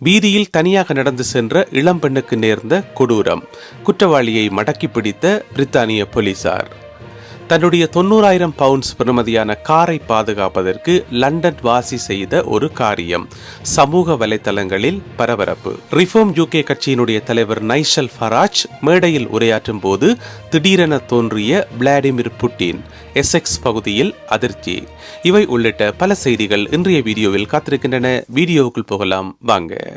வீதியில் தனியாக நடந்து சென்ற இளம்பெண்ணுக்கு நேர்ந்த கொடூரம். குற்றவாளியை மடக்கி பிடித்த பிரித்தானிய போலீசார். தன்னுடைய தொண்ணூறாயிரம் பவுண்ட்ஸ் பெறுமதியான காரை பாதுகாப்பதற்கு லண்டன் வாசி செய்த ஒரு காரியம். சமூக வலைதளங்களில் பரபரப்பு. ரிஃபார்ம் யூகே கட்சியினுடைய தலைவர் நைஷல் ஃபராஜ் மேடையில் உரையாற்றும் போது திடீரென தோன்றிய விளாடிமிர் புட்டின் எஸ்எக்ஸ் பகுதியில் அதிர்ச்சி. இவை உள்ளிட்ட பல செய்திகள் இன்றைய வீடியோவில் காத்திருக்கின்றன. வீடியோவுக்குள் போகலாம். வாங்க.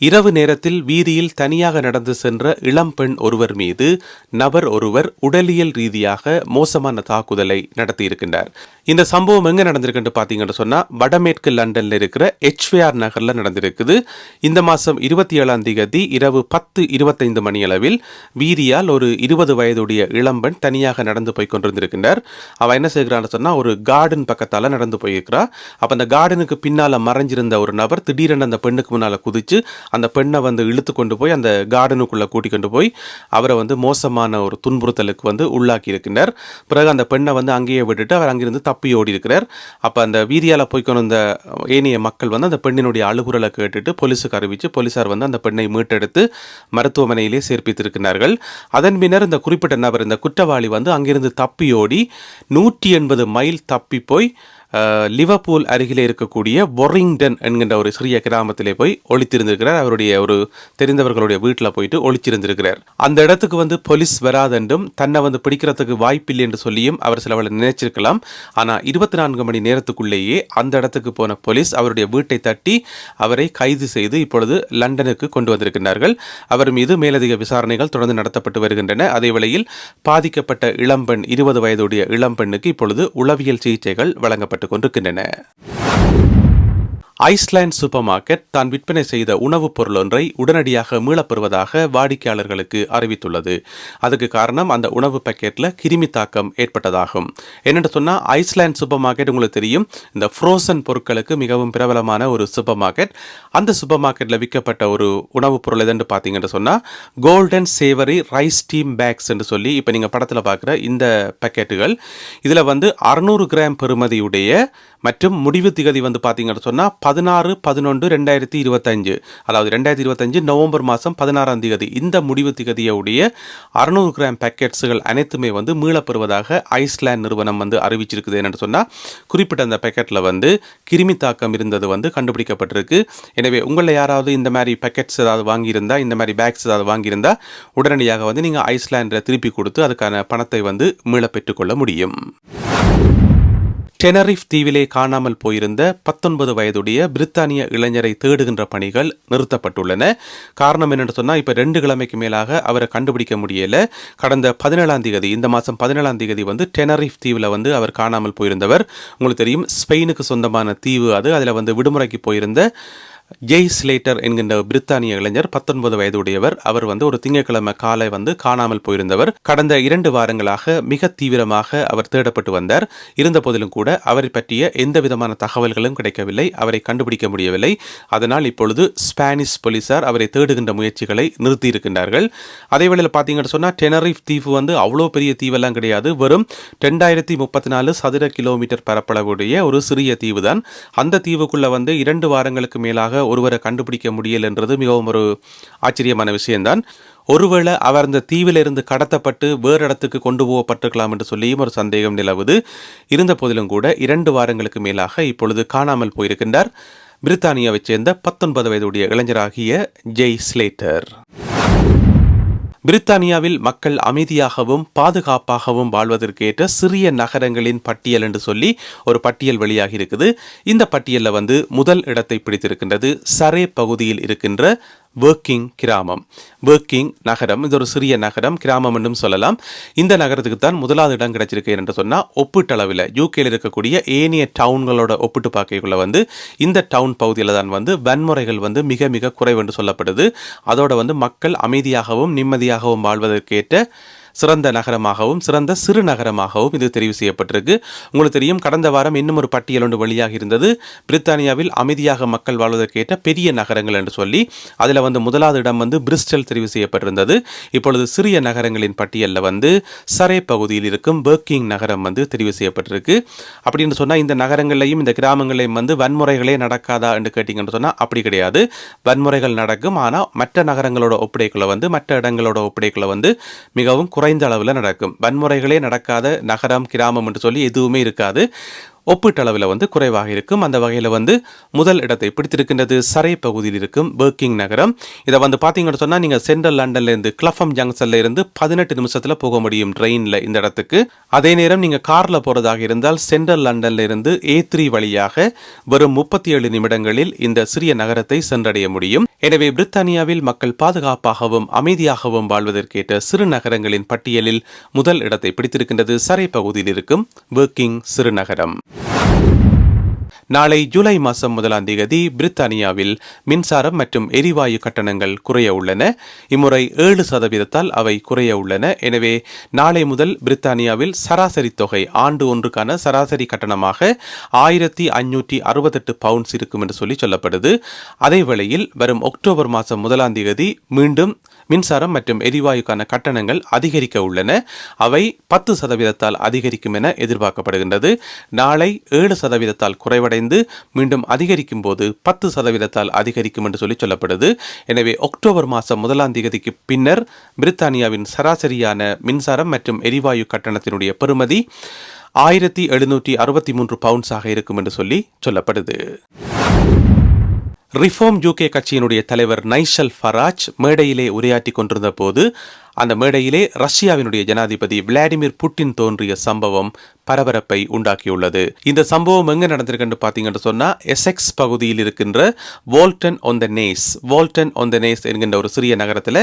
இரவு நேரத்தில் வீதியில் தனியாக நடந்து சென்ற இளம்பெண் ஒருவர் மீது நபர் ஒருவர் உடலியல் ரீதியாக மோசமான தாக்குதலை நடத்தியிருக்கின்றார். இந்த சம்பவம் எங்கே நடந்திருக்குன்னு பார்த்தீங்கன்னு சொன்னால் வடமேற்கு லண்டனில் இருக்கிற எச்விஆர் நகரில் நடந்திருக்குது. இந்த மாதம் இருபத்தி ஏழாம் தேதி இரவு பத்து இருபத்தைந்து மணியளவில் வீதியால் ஒரு இருபது வயதுடைய இளம்பெண் தனியாக நடந்து போய் கொண்டிருந்திருக்கின்றார். அவள் என்ன செய்கிறான்னு சொன்னால் ஒரு கார்டன் பக்கத்தால் நடந்து போயிருக்கிறா. அப்போ அந்த கார்டனுக்கு பின்னால் மறைஞ்சிருந்த ஒரு நபர் திடீரென அந்த பெண்ணுக்கு முன்னால் குதிச்சு அந்த பெண்ணை வந்து இழுத்து கொண்டு போய் அந்த கார்டனுக்குள்ளே கூட்டி கொண்டு போய் அவரை வந்து மோசமான ஒரு துன்புறுத்தலுக்கு வந்து உள்ளாக்கி இருக்கின்றார். பிறகு அந்த பெண்ணை வந்து அங்கேயே விட்டுட்டு அவர் அங்கிருந்து தப்பி ஓடி இருக்கிறார். அப்போ அந்த வீதியால் போய்க்கணும் இந்த ஏனைய மக்கள் வந்து அந்த பெண்ணினுடைய அழுகுரலை கேட்டுட்டு போலீஸுக்கு அறிவித்து போலீசார் வந்து அந்த பெண்ணை மீட்டெடுத்து மருத்துவமனையிலே சேர்ப்பித்திருக்கிறார்கள் அதன் பின்னர் இந்த குறிப்பிட்ட நபர் இந்த குற்றவாளி வந்து அங்கிருந்து தப்பி ஓடி நூற்றி எண்பது மைல் தப்பி போய் லிவர்பூல் அருகிலே இருக்கக்கூடிய பொரிங்டன் என்கின்ற ஒரு சிறிய கிராமத்திலே போய் ஒழித்திருந்திருக்கிறார் அவருடைய ஒரு தெரிந்தவர்களுடைய வீட்டில் போயிட்டு ஒளிச்சிருந்திருக்கிறார் அந்த இடத்துக்கு வந்து போலீஸ் வராதென்றும் தன்னை வந்து பிடிக்கிறதுக்கு வாய்ப்பில்லை என்று சொல்லியும் அவர் சிலவளை நினைச்சிருக்கலாம். ஆனால் இருபத்தி நான்கு மணி நேரத்துக்குள்ளேயே அந்த இடத்துக்கு போன போலீஸ் அவருடைய வீட்டை தட்டி அவரை கைது செய்து இப்பொழுது லண்டனுக்கு கொண்டு வந்திருக்கிறார்கள் அவர் மீது மேலதிக விசாரணைகள் தொடர்ந்து நடத்தப்பட்டு வருகின்றன. அதே வேளையில் பாதிக்கப்பட்ட இளம்பெண் இருபது வயதுடைய இளம்பெண்ணுக்கு இப்பொழுது உளவியல் சிகிச்சைகள் வழங்கப்பட்டு கொண்டிருக்கின்றன. ஐஸ்லாந்து சூப்பர் மார்க்கெட் தான் விற்பனை செய்த உணவுப் பொருள் ஒன்றை உடனடியாக மீளப்பெறுவதாக வாடிக்கையாளர்களுக்கு அறிவித்துள்ளது. அதுக்கு காரணம் அந்த உணவு பேக்கெட்டில் கிருமி தாக்கம் ஏற்பட்டதாகும். என்னென்னு சொன்னால் ஐஸ்லாந்து சூப்பர் மார்க்கெட் உங்களுக்கு தெரியும். இந்த ஃப்ரோசன் பொருட்களுக்கு மிகவும் பிரபலமான ஒரு சூப்பர் மார்க்கெட் அந்த சூப்பர் மார்க்கெட்டில் விற்கப்பட்ட ஒரு உணவுப் பொருள் எதுன்னு பார்த்தீங்கன்னு சொன்னால் golden savoury rice team packs என்று சொல்லி இப்போ நீங்கள் படத்தில் பார்க்குற இந்த பாக்கெட்டுகள் இதில் வந்து அறுநூறு கிராம் பெறுமதியுடைய மற்றும் முடிவு திகதி வந்து பார்த்தீங்கன்னு சொன்னால் பதினாறு பதினொன்று ரெண்டாயிரத்தி இருபத்தஞ்சு அதாவது ரெண்டாயிரத்தி இருபத்தஞ்சு நவம்பர் மாதம் பதினாறாம் திகதி. இந்த முடிவு திகதியுடைய அறுநூறு கிராம் பேக்கெட்ஸுகள் அனைத்துமே வந்து மீளப்பெறுவதாக ஐஸ்லாண்ட் நிறுவனம் வந்து அறிவிச்சிருக்குது என்னென்னு சொன்னால் குறிப்பிட்ட அந்த பேக்கெட்டில் வந்து கிருமி தாக்கம் இருந்தது வந்து கண்டுபிடிக்கப்பட்டிருக்கு. எனவே உங்களில் யாராவது இந்த மாதிரி பேக்கெட்ஸ் ஏதாவது வாங்கியிருந்தா இந்த மாதிரி பேக்ஸ் ஏதாவது வாங்கியிருந்தா உடனடியாக வந்து நீங்கள் ஐஸ்லாண்டில் திருப்பி கொடுத்து அதுக்கான பணத்தை வந்து மீள பெற்றுக்கொள்ள முடியும். டெனரிஃப் தீவிலே காணாமல் போயிருந்த பத்தொன்பது வயதுடைய பிரித்தானிய இளைஞரை தேடுகின்ற பணிகள் நிறுத்தப்பட்டுள்ளன. காரணம் என்னென்னு சொன்னால் இப்போ ரெண்டு கிழமைக்கு மேலாக அவரை கண்டுபிடிக்க முடியல. கடந்த பதினேழாம் தேதி இந்த மாதம் பதினேழாம் தேதி வந்து டெனரிஃப் தீவில் வந்து அவர் காணாமல் போயிருந்தவர். உங்களுக்கு தெரியும் ஸ்பெயினுக்கு சொந்தமான தீவு அது. அதில் வந்து விடுமுறைக்கு போயிருந்த ஜெய் ஸ்லேட்டர் என்கின்ற பிரித்தானிய இளைஞர் பத்தொன்பது வயதுடையவர். அவர் வந்து ஒரு திங்கட்கிழமை காலை வந்து காணாமல் போயிருந்தவர். கடந்த இரண்டு வாரங்களாக மிக தீவிரமாக அவர் தேடப்பட்டு வந்தார். இருந்த போதிலும் கூட அவரை பற்றிய எந்த விதமான தகவல்களும் கிடைக்கவில்லை. அவரை கண்டுபிடிக்க முடியவில்லை. அதனால் இப்பொழுது ஸ்பானிஷ் போலீசார் அவரை தேடுகின்ற முயற்சிகளை நிறுத்தி இருக்கின்றார்கள் அதே வேளையில் பார்த்தீங்கன்னு சொன்னால் டெனரிஃப் தீவு வந்து அவ்வளோ பெரிய தீவெல்லாம் கிடையாது. வெறும் ரெண்டாயிரத்தி முப்பத்தி நாலு சதுர கிலோமீட்டர் பரப்பளவுடைய ஒரு சிறிய தீவு தான் அந்த தீவுக்குள்ள வந்து இரண்டு வாரங்களுக்கு மேலாக ஒருவரை கண்டுபிடிக்க முடியலன்றது மிகவும் ஒரு ஆச்சரியமான விஷயம்தான். ஒருவேளை அவர் அந்த தீவிலிருந்து கடத்தப்பட்டு வேறு இடத்துக்கு கொண்டு போகப்பட்டிருக்கலாம் என்று சொல்லியும் ஒரு சந்தேகம் நிலவுது. இருந்த போதிலும் கூட இரண்டு வாரங்களுக்கு மேலாக இப்பொழுது காணாமல் போயிருக்கின்றார். பிரித்தானியாவைச் சேர்ந்த பத்தொன்பது வயதுடைய இளைஞராகிய ஜெய் ஸ்லேட்டர். பிரித்தானியாவில் மக்கள் அமைதியாகவும் பாதுகாப்பாகவும் வாழ்வதற்கு ஏற்ற சிறிய நகரங்களின் பட்டியல் என்று சொல்லி ஒரு பட்டியல் வெளியாகி இருக்குது இந்த பட்டியலில் வந்து முதல் இடத்தை பிடித்திருக்கின்றது சரே பகுதியில் இருக்கின்ற ஒர்க்கிங் கிராமம். ஒர்க்கிங் நகரம். இது ஒரு சிறிய நகரம். கிராமம் என்றும் சொல்லலாம். இந்த நகரத்துக்கு தான் முதலாவது இடம் கிடைச்சிருக்கு என்று சொன்னால் ஒப்பீட்டளவில் யூகேயில் இருக்கக்கூடிய ஏனைய டவுன்களோட ஒப்பிட்டு பார்க்கக்குள்ள வந்து இந்த டவுன் பகுதியில் தான் வந்து வன்முறைகள் வந்து மிக மிக குறைவு என்று சொல்லப்படுது. அதோட வந்து மக்கள் அமைதியாகவும் நிம்மதியாகவும் வாழ்வதற்கேற்ற சிறந்த நகரமாகவும் சிறந்த சிறு நகரமாகவும் இது தெரிவு செய்யப்பட்டிருக்கு. உங்களுக்கு தெரியும் கடந்த வாரம் இன்னும் ஒரு பட்டியல் ஒன்று வெளியாக இருந்தது. பிரித்தானியாவில் அமைதியாக மக்கள் வாழ்வதற்கேற்ற பெரிய நகரங்கள் என்று சொல்லி அதில் வந்து முதலாவது இடம் வந்து பிரிஸ்டல் தெரிவு செய்யப்பட்டிருந்தது. இப்பொழுது சிறிய நகரங்களின் பட்டியலில் வந்து சரே பகுதியில் இருக்கும் பர்க்கிங் நகரம் வந்து தெரிவு செய்யப்பட்டிருக்கு. அப்படின்னு சொன்னால் இந்த நகரங்களையும் இந்த கிராமங்களையும் வந்து வன்முறைகளே நடக்காதா என்று கேட்டிங்கன்னு சொன்னால் அப்படி கிடையாது. வன்முறைகள் நடக்கும் ஆனால் மற்ற நகரங்களோட ஒப்படைக்குள்ள வந்து மற்ற இடங்களோட ஒப்படைக்குள்ள வந்து மிகவும் குறை குறைந்த அளவில் நடக்கும். வன்முறைகளே நடக்காத நகரம் கிராமம் என்று சொல்லி எதுவுமே இருக்காது. ஒப்பீட்டளவில் வந்து குறைவாக இருக்கும். அந்த வகையில் வந்து முதல் இடத்தை பிடித்திருக்கின்றது சரை பகுதியில் இருக்கும் பர்க்கிங் நகரம். இதை வந்து பார்த்தீங்கன்னு சொன்னால் நீங்கள் சென்ட்ரல் லண்டன்லேருந்து கிளஃபம் ஜங்ஷன்ல இருந்து பதினெட்டு நிமிஷத்தில் போக முடியும் ட்ரெயினில் இந்த இடத்துக்கு. அதே நேரம் நீங்கள் காரில் போகிறதாக இருந்தால் சென்ட்ரல் லண்டன்ல இருந்து ஏ த்ரீ வழியாக வரும் முப்பத்தி ஏழு நிமிடங்களில் இந்த சிறிய நகரத்தை சென்றடைய முடியும். எனவே பிரித்தானியாவில் மக்கள் பாதுகாப்பாகவும் அமைதியாகவும் வாழ்வதற்கேற்ற சிறு நகரங்களின் பட்டியலில் முதல் இடத்தை பிடித்திருக்கின்றது சரை பகுதியில் இருக்கும் பர்க்கிங் சிறுநகரம் நாளை ஜூலை மாதம் முதலாம் தேதி பிரித்தானியாவில் மின்சாரம் மற்றும் எரிவாயு கட்டணங்கள் குறைய உள்ளன. இம்முறை ஏழு சதவீதத்தால் அவை குறைய உள்ளன. எனவே நாளை முதல் பிரித்தானியாவில் சராசரி தொகை ஆண்டு ஒன்றுக்கான சராசரி கட்டணமாக ஆயிரத்தி ஐநூற்றி அறுபத்தெட்டு பவுண்ட்ஸ் இருக்கும் என்று சொல்லி சொல்லப்படுது. அதே வேளையில் வரும் அக்டோபர் மாதம் முதலாம் தேதி மீண்டும் மின்சாரம் மற்றும் எரிவாயுக்கான கட்டணங்கள் அதிகரிக்க உள்ளன. அவை பத்து சதவீதத்தால் அதிகரிக்கும் என எதிர்பார்க்கப்படுகின்றது. நாளை ஏழு சதவீதத்தால் குறைவடைந்து மீண்டும் அதிகரிக்கும் போது பத்து சதவீதத்தால் அதிகரிக்கும் என்று சொல்லி சொல்லப்படுது. எனவே அக்டோபர் மாதம் முதலாம் தேதிக்கு பின்னர் பிரித்தானியாவின் சராசரியான மின்சாரம் மற்றும் எரிவாயு கட்டணத்தினுடைய பெறுமதி ஆயிரத்தி எழுநூற்றி அறுபத்தி மூன்று பவுண்ட்ஸாக இருக்கும் என்று சொல்லி சொல்லப்படுது. ரிஃபார்ம் யூகே கட்சியினுடைய தலைவர் நைஷல் ஃபராஜ் மேடையிலே உரையாற்றி கொண்டிருந்த போது அந்த மேடையிலே ரஷ்யாவினுடைய ஜனாதிபதி விளாடிமிர் புட்டின் தோன்றிய சம்பவம் பரபரப்பை உண்டாக்கியுள்ளது. இந்த சம்பவம் எங்க நடந்திருக்குன்னு பார்த்தீங்கன்னு சொன்னா எசெக்ஸ் பகுதியில் இருக்கின்ற Walton on the Naze Walton on the Naze என்கின்ற ஒரு சிறிய நகரத்தில்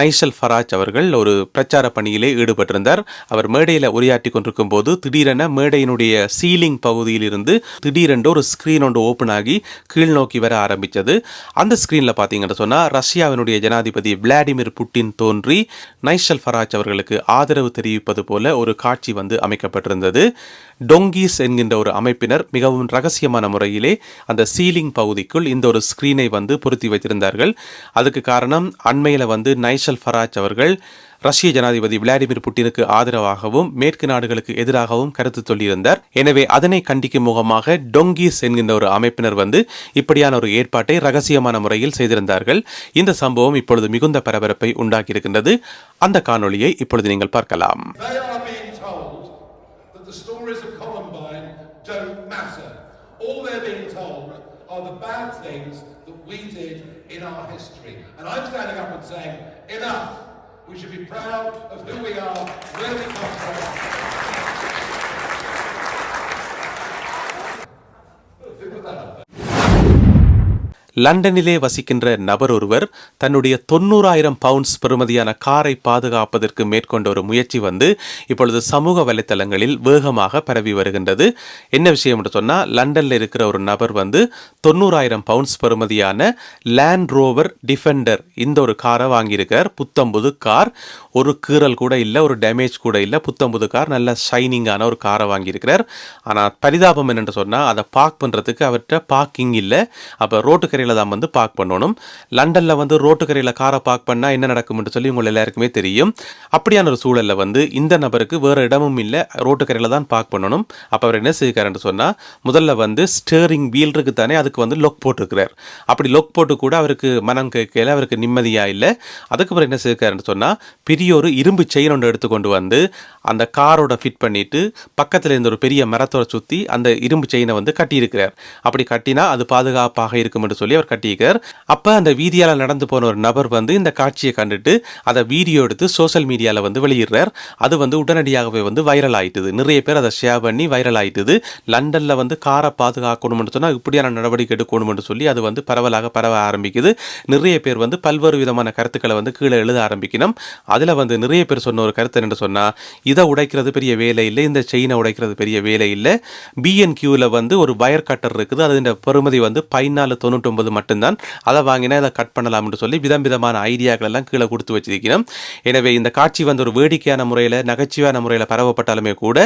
நைஷல் ஃபராஜ் அவர்கள் ஒரு பிரச்சார பணியிலே ஈடுபட்டிருந்தார். அவர் மேடையில் உரையாற்றி கொண்டிருக்கும் போது திடீரென மேடையினுடைய சீலிங் பகுதியில் இருந்து திடீரென்று ஒரு ஸ்க்ரீன் ஒன்று ஓப்பன் ஆகி கீழ் நோக்கி வர ஆரம்பித்தது அந்த ஸ்க்ரீனில் பார்த்தீங்கன்னு சொன்னால் ரஷ்யாவினுடைய ஜனாதிபதி விளாடிமிர் புட்டின் தோன்றி நைஷல் ஃபராஜ் அவர்களுக்கு ஆதரவு தெரிவிப்பது போல ஒரு காட்சி வந்து அமைக்கப்பட்டிருந்தது. டொங்கீஸ் என்கின்ற ஒரு அமைப்பினர் மிகவும் ரகசியமான முறையிலே அந்த சீலிங் பகுதிக்குள் இந்த ஒரு ஸ்கிரீனை வந்து பொருத்தி வைத்திருந்தார்கள். அதுக்கு காரணம் அண்மையில் வந்து நைஷல் ஃபராஜ் அவர்கள் ரஷ்ய ஜனாதிபதி விளாடிமிர் புட்டினுக்கு ஆதரவாகவும் மேற்கு நாடுகளுக்கு எதிராகவும் கருத்து சொல்லியிருந்தார். எனவே அதனை கண்டிக்கும் முகமாக டொங்கிஸ் என்கின்ற ஒரு அமைப்பினர் வந்து இப்படியான ஒரு ஏற்பாட்டை ரகசியமான முறையில் செய்திருந்தார்கள். இந்த சம்பவம் இப்பொழுது மிகுந்த பரபரப்பை உண்டாக்கியிருக்கின்றது. அந்த காணொளியை இப்பொழுது நீங்கள் பார்க்கலாம். All they're being told are the bad things that we did in our history. And I'm standing up and saying, enough. We should be proud of who we are, where we come from. லண்டனிலே வசிக்கின்ற நபர் ஒருவர் தன்னுடைய தொண்ணூறாயிரம் pounds பெறுமதியான காரை பாதுகாப்பதற்கு மேற்கொண்ட ஒரு முயற்சி வந்து இப்பொழுது சமூக வலைத்தளங்களில் வேகமாக பரவி வருகின்றது. என்ன விஷயம் என்று சொன்னால் லண்டனில் இருக்கிற ஒரு நபர் வந்து தொண்ணூறாயிரம் பவுண்ட்ஸ் பெறுமதியான லேண்ட் ரோவர் டிஃபெண்டர் இந்த ஒரு காரை வாங்கியிருக்கார். புத்தம்புது கார். ஒரு கீறல் கூட இல்லை ஒரு டேமேஜ் கூட இல்லை. புத்தம்புது கார் நல்ல ஷைனிங்கான ஒரு காரை வாங்கியிருக்கிறார். ஆனால் பரிதாபம் என்னென்று சொன்னால் அதை பார்க் பண்ணுறதுக்கு அவர்கிட்ட பார்க்கிங் இல்லை. அப்போ ரோட்டுக்கரையில் தான் வந்து பார்க் பண்ணணும். லண்டனில் வந்து ரோட்டுக்கரையில் காரை பார்க் பண்ணால் என்ன நடக்கும்னு சொல்லி உங்கள் எல்லாருக்குமே தெரியும். அப்படியான ஒரு சூழலில் வந்து இந்த நபருக்கு வேறு இடமும் இல்லை ரோட்டுக்கரையில் தான் பார்க் பண்ணணும். அப்போ அவர் என்ன செய்கிறாருன்னு சொன்னால் முதல்ல வந்து ஸ்டேரிங் வீல் இருக்கு தானே அதுக்கு வந்து லொக் போட்டிருக்கிறார். அப்படி லொக் போட்டு கூட அவருக்கு மனம் கேட்கல அவருக்கு நிம்மதியாக இல்லை. அதுக்கப்புறம் என்ன செய்கிறாருன்னு சொன்னால் பெரிய ஒரு இரும்பு செயின் ஒன்று எடுத்துக்கொண்டு வந்து அந்த காரோட ஃபிட் பண்ணிட்டு பக்கத்தில் இருந்த ஒரு பெரிய மரத்தோட சுற்றி அந்த இரும்பு செயினை வந்து கட்டியிருக்கிறார். அப்படி கட்டினா அது பாதுகாப்பாக இருக்கும் என்று சொல்லி அவர் கட்டியிருக்கார். அப்போ அந்த வீதியால் நடந்து போன ஒரு நபர் வந்து இந்த காட்சியை கண்டுட்டு அதை வீடியோ எடுத்து சோஷியல் மீடியாவில் வந்து வெளியிடுறார். அது வந்து உடனடியாகவே வந்து வைரல் ஆயிட்டுது. நிறைய பேர் அதை ஷேர் பண்ணி வைரல் ஆயிட்டுது. லண்டனில் வந்து காரை பாதுகாக்கணும்னு சொன்னால் இப்படியான நடவடிக்கை எடுக்கணும்னு சொல்லி அது வந்து பரவலாக பரவ ஆரம்பிக்குது. நிறைய பேர் வந்து பல்வேறு விதமான கருத்துக்களை வந்து கீழே எழுத ஆரம்பிக்கணும். அதில் வந்து நிறைய பேர் சொன்ன ஒரு கருத்து என்ன சொன்னால் இதை உடைக்கிறது பெரிய வேலை இல்லை இந்த செயினை உடைக்கிறது பெரிய வேலை இல்லை. பிஎன்கியூவில் வந்து ஒரு வயர் கட்டர் இருக்குது. அதோட பெறுமதி வந்து பதினாலு தொண்ணூற்றொம்பது ஐம்பது மட்டும்தான் அதை வாங்கினா அதை கட் பண்ணலாம்னு சொல்லி விதம் விதமான ஐடியாக்கள் எல்லாம் கீழே கொடுத்து வச்சிருக்கிறோம். எனவே இந்த காட்சி வந்து ஒரு வேடிக்கையான முறையில் நகைச்சுவையான முறையில் பரவப்பட்டாலுமே கூட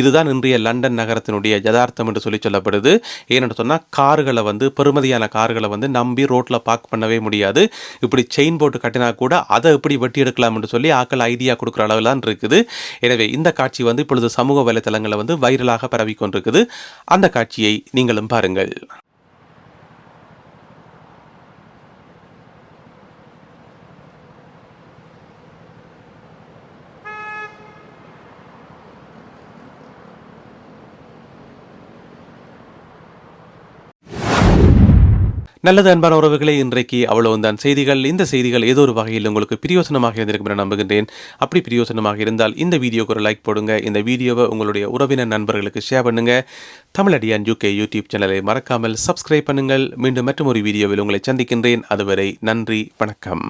இதுதான் இன்றைய லண்டன் நகரத்தினுடைய யதார்த்தம் என்று சொல்லி சொல்லப்படுது. ஏன்னு சொன்னால் கார்களை வந்து பெறுமதியான கார்களை வந்து நம்பி ரோட்டில் பார்க் பண்ணவே முடியாது. இப்படி செயின் போட்டு கட்டினா கூட அதை எப்படி வெட்டி எடுக்கலாம் என்று சொல்லி ஆக்கள் ஐடியா கொடுக்குற அளவில் தான் இருக்குது. எனவே இந்த காட்சி வந்து இப்பொழுது சமூக வலைத்தளங்களில் வந்து வைரலாக பரவி கொண்டிருக்குது. அந்த காட்சியை நீங்களும் பாருங்கள். நல்லது அன்பான உறவுகளே இன்றைக்கு அவ்வளவுதான். செய்திகள் இந்த செய்திகள் ஏதோ ஒரு வகையில் உங்களுக்கு பிரியோசனமாக இருந்திருக்கும் என நம்புகின்றேன். அப்படி பிரியோசனமாக இருந்தால் இந்த வீடியோக்கு ஒரு லைக் போடுங்க. இந்த வீடியோவை உங்களுடைய உறவினர் நண்பர்களுக்கு ஷேர் பண்ணுங்க. தமிழடியான் யூகே யூடியூப் சேனலை மறக்காமல் சப்ஸ்கிரைப் பண்ணுங்கள். மீண்டும் மற்றும் ஒரு வீடியோவில் உங்களை சந்திக்கின்றேன். அதுவரை நன்றி வணக்கம்.